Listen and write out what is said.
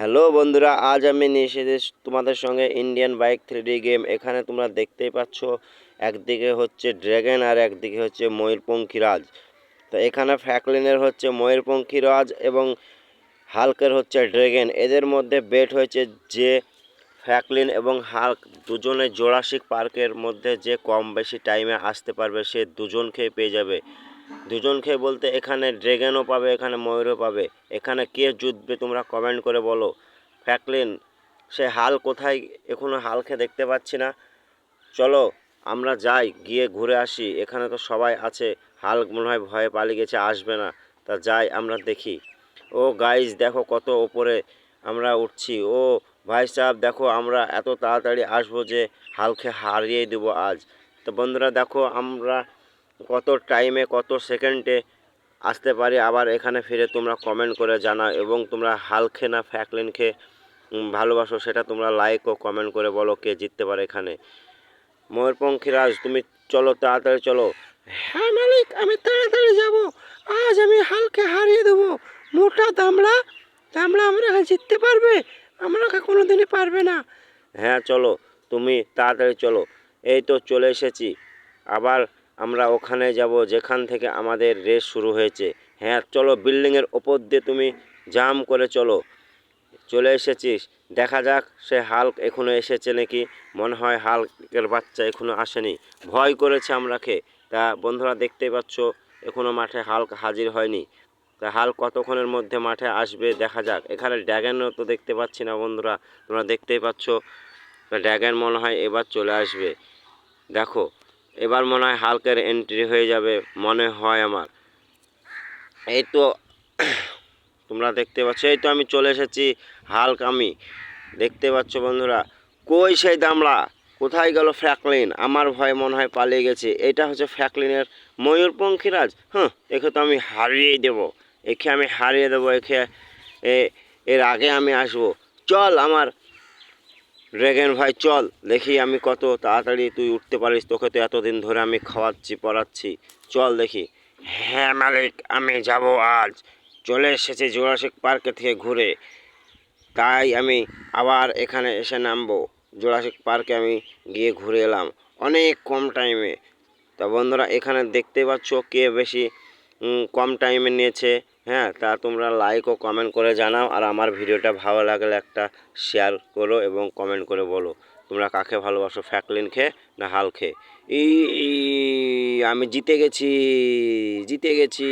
Hello বন্ধুরা, আজ আমি নিয়ে এসেছি তোমাদের সঙ্গে ইন্ডিয়ান বাইক থ্রি গেম এখানে তোমরা দেখতেই পাচ্ছ, একদিকে হচ্ছে ড্র্যাগন আর একদিকে হচ্ছে ময়ূরপঙ্খী রাজ। তো এখানে ফ্যাকলিনের হচ্ছে ময়ূরপঙ্খী রাজ এবং হালকের হচ্ছে ড্র্যাগন এদের মধ্যে বেট হয়েছে যে ফ্যাকলিন এবং হাল্ক দুজনে জোড়াসিক পার্কের মধ্যে যে কম বেশি টাইমে আসতে পারবে, সে দুজনকে পেয়ে যাবে। দুজনকে বলতে, এখানে ড্রেগনও পাবে, এখানে ময়ূরও পাবে। এখানে কে জুতবে তোমরা কমেন্ট করে বলো। ফ্যাকলিন, সে হাল কোথায়? এখনও হালকে দেখতে পাচ্ছি না। চলো, আমরা যাই, গিয়ে ঘুরে আসি। এখানে তো সবাই আছে। হাল মনে হয় ভয়ে পালিয়ে গেছে, আসবে না। তা যাই, আমরা দেখি। ও গাইজ দেখো কত ওপরে আমরা উঠছি। ও ভাই সাহেব, দেখো আমরা এত তাড়াতাড়ি আসব যে হালকে হারিয়ে দেবো আজ। তো বন্ধুরা, দেখো আমরা কত টাইমে কত সেকেন্ডে আসতে পারি, আবার এখানে ফিরে তোমরা কমেন্ট করে জানাও এবং তোমরা হালকে না ফ্যাকলিনকে ভালোবাসো, সেটা তোমরা লাইক ও কমেন্ট করে বলো কে জিততে পারে এখানে। ময়ূরপঙ্খী রাজ, তুমি চলো, তাড়াতাড়ি চলো। হ্যাঁ মালিক, আমি তাড়াতাড়ি যাব। আজ আমি হালকে হারিয়ে দেবো। মোটা দামড়া দামড়া আমরা জিততে পারবে? আমরা কোনো দিনই পারবে না। হ্যাঁ চলো, তুমি তাড়াতাড়ি চলো। এই তো চলে এসেছি। আবার আমরা ওখানে যাব, যেখান থেকে আমাদের রেস শুরু হয়েছে। হ্যাঁ চলো বিল্ডিংয়ের ওপর দিয়ে তুমি জাম করে চলো। চলে এসেছিস। দেখা যাক, সে হাল্ক এখনও এসেছে নাকি? মনে হয় হাল্কের বাচ্চা এখনও আসেনি। ভয় করেছে আমরাকে। তা বন্ধুরা দেখতেই পাচ্ছ, এখনও মাঠে হাল্ক হাজির হয়নি। তা হাল কতক্ষণের মধ্যে মাঠে আসবে দেখা যাক। এখানে ড্র্যাগনও তো দেখতে পাচ্ছি না বন্ধুরা। তোমরা দেখতেই পাচ্ছ ড্র্যাগন মনে হয় এবার চলে আসবে। দেখো এবার মনে হয় হালকের এন্ট্রি হয়ে যাবে, মনে হয় আমার। এই তো, তোমরা দেখতে পাচ্ছ, এই তো আমি চলে এসেছি হালক আমি। দেখতে পাচ্ছ বন্ধুরা, কই সেই দামড়া? কোথায় গেল ফ্র্যাকলিন আমার ভয় মনে হয় পালিয়ে গেছে। এটা হচ্ছে ফ্র্যাকলিনের ময়ূরপঙ্খী রাজ হ্যাঁ একে তো আমি হারিয়েই দেবো। একে আমি হারিয়ে দেবো, একে এর আগে আমি আসব। চল আমার ড্রেগন ভাই, চল, দেখি আমি কত তাড়াতাড়ি তুই উঠতে পারিস, তোকে তো এতদিন ধরে আমি খাওয়াচ্ছি, পড়াচ্ছি। চল দেখি। হ্যাঁ মালিক, আমি যাব আজ। চলে এসেছি জোড়াসিক পার্কে থেকে ঘুরে। তাই আমি আবার এখানে এসে নামবো। জোড়াসিক পার্কে আমি গিয়ে ঘুরে এলাম, অনেক কম টাইমে। তা বন্ধুরা, এখানে দেখতে পাচ্ছ কে বেশি কম টাইমে নিয়েছে। হ্যাঁ তা তোমরা লাইক ও কমেন্ট করে জানাও আর আমার ভিডিওটা ভালো লাগলে একটা শেয়ার করো এবং কমেন্ট করে বলো। তোমরা কাকে ভালোবাসো, ফ্যাকলিন খেয়ে না হাল খেয়ে এই, আমি জিতে গেছি জিতে গেছি।